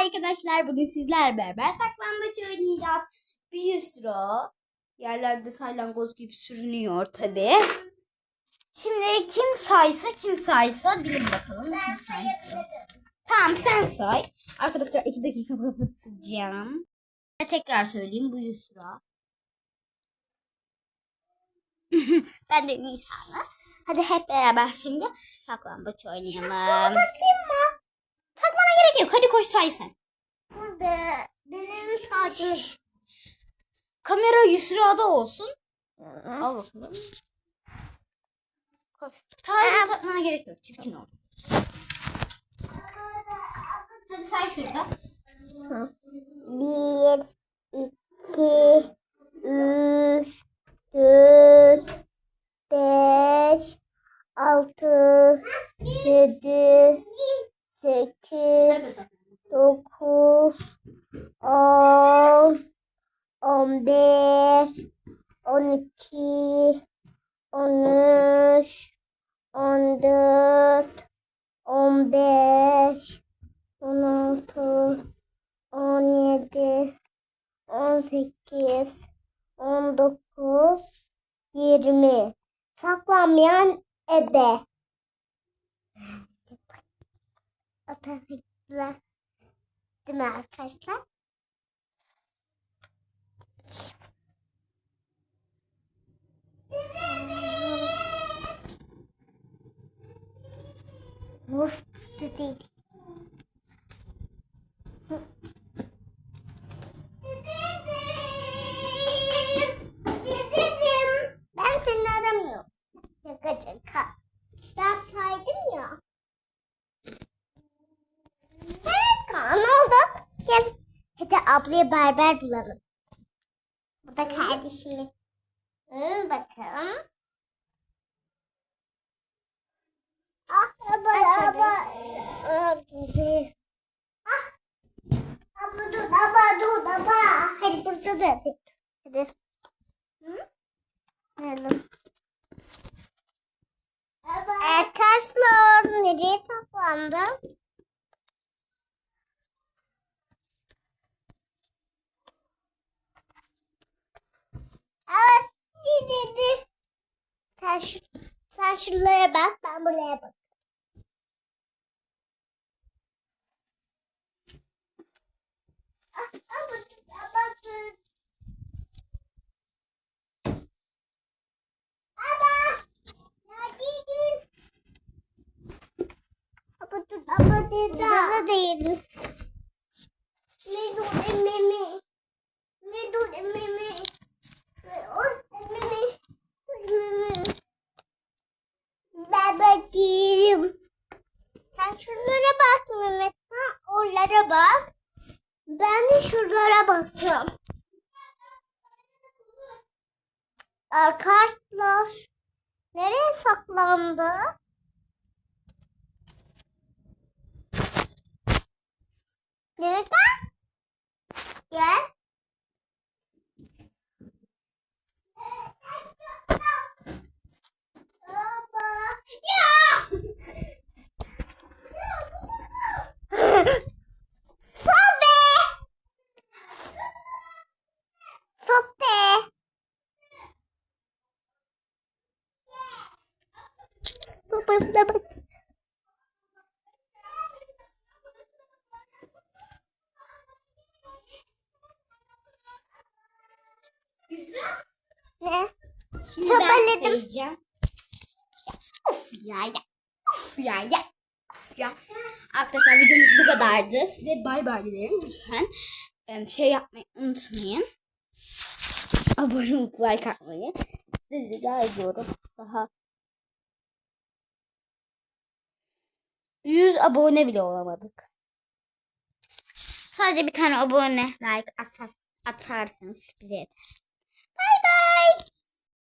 arkadaşlar. Bugün sizlerle beraber saklambaç oynayacağız. Bir Yusra yerlerde salyangoz gibi sürünüyor tabi. Şimdi kim saysa kim saysa bilin bakalım. kim saysa. Tamam sen say. Arkadaşlar iki dakika kapatacağım. Tekrar söyleyeyim bu Yusra. ben de Nisan'ı. Hadi hep beraber şimdi saklambaç oynayalım. Takayım mı? Gerek yok. Hadi koş say sen. Burada benim tacım. Kamera Yusra'da olsun. Al bakalım. Koş. Tacı takmana gerek yok. Çirkin oldu. Hadi say şurada. Bir, iki, üç, dört, beş, altı, yedi, sekiz, dokuz, on, on bir, on iki, on üç, on dört, on beş, on altı, on yedi, on sekiz, on dokuz, yirmi. Saklanmayan ebe. Otobüsler. Değil mi arkadaşlar? Vuf değil. Ben seni aramıyorum. Şaka şaka. Ben saydım ya. Evet Kaan ne oldu? Gel. Hadi ablaya berber bulalım. Bu da kardeşimi. Hı, bakalım. Ah baba baba. Ah. Abla dur baba dur baba. Hadi burada dur. Hadi. Hı? Hadi. Arkadaşlar nereye saklandı? Evet, dedi. Sen, şu, sen şuralara bak, ben buraya bak. Ah, ama dur, ama dur. Ama, neredeydin? Ama dur, ama dur. Burada değilim. Ne dur, ememi. Ne dur, ememi. Oy, ememi. Ememi. Ben bakayım. Sen şuralara bak Mehmet. Ha, oralara bak. Ben de şuralara bakacağım. Arkadaşlar. Nereye saklandı? Mehmet lan. Gel. Baba. Ya. Sobe. Sobe. Babasına bak. Ne? Şimdi Sabahledim. ben Of ya ya. Of ya ya. Of ya. Arkadaşlar videomuz bu kadardı. Size bay bay dilerim. Lütfen şey yapmayı unutmayın. Abone olup like atmayı. Size rica ediyorum. Daha 100 abone bile olamadık. Sadece bir tane abone like atar, atarsınız bize yeter. Bay bay.